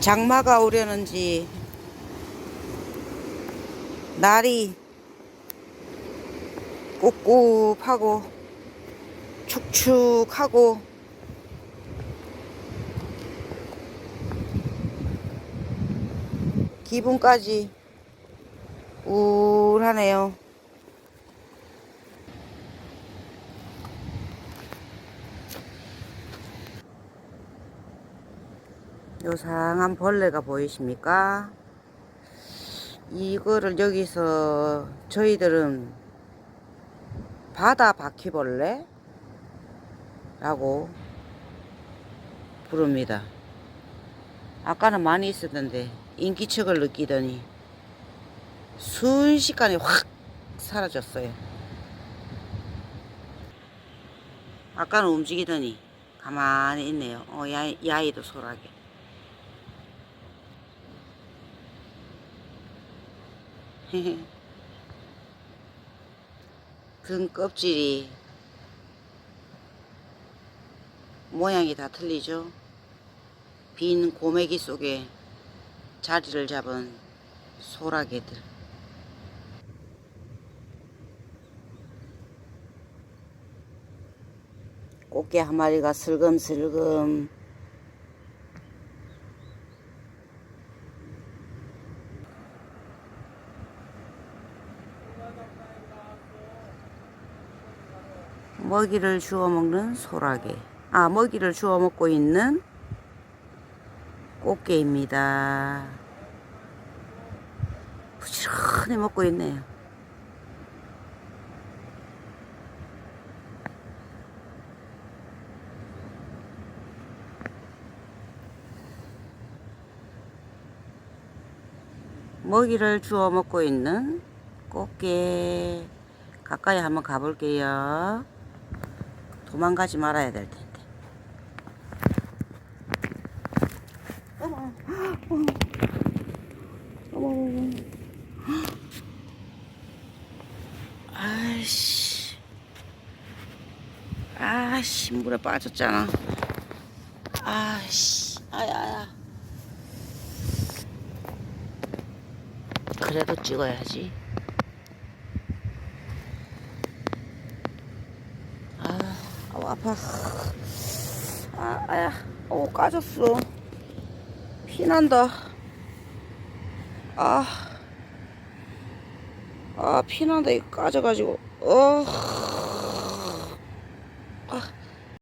장마가 오려는지 날이 꿉꿉하고 축축하고 기분까지 우울하네요. 요상한 벌레가 보이십니까? 이거를 여기서 저희들은 바다 바퀴벌레? 라고 부릅니다. 아까는 많이 있었는데 인기척을 느끼더니 순식간에 확 사라졌어요. 아까는 움직이더니 가만히 있네요. 어, 야, 야이도 소라게. 등 껍질이 모양이 다 틀리죠. 빈 고메기 속에 자리를 잡은 소라게들. 꽃게 한 마리가 슬금슬금 먹이를 주워 먹는 소라게. 아, 먹이를 주워 먹고 있는 꽃게입니다. 부지런히 먹고 있네요. 먹이를 주워 먹고 있는 꽃게. 가까이 한번 가볼게요. 도망가지 말아야 될 텐데. 어머, 어머, 어머. 아이씨, 아씨 물에 빠졌잖아. 아씨, 아야야. 그래도 찍어야지. 아, 아파. 아, 아야, 어, 까졌어. 피난다. 아, 아, 피난다. 이거 까져가지고. 어.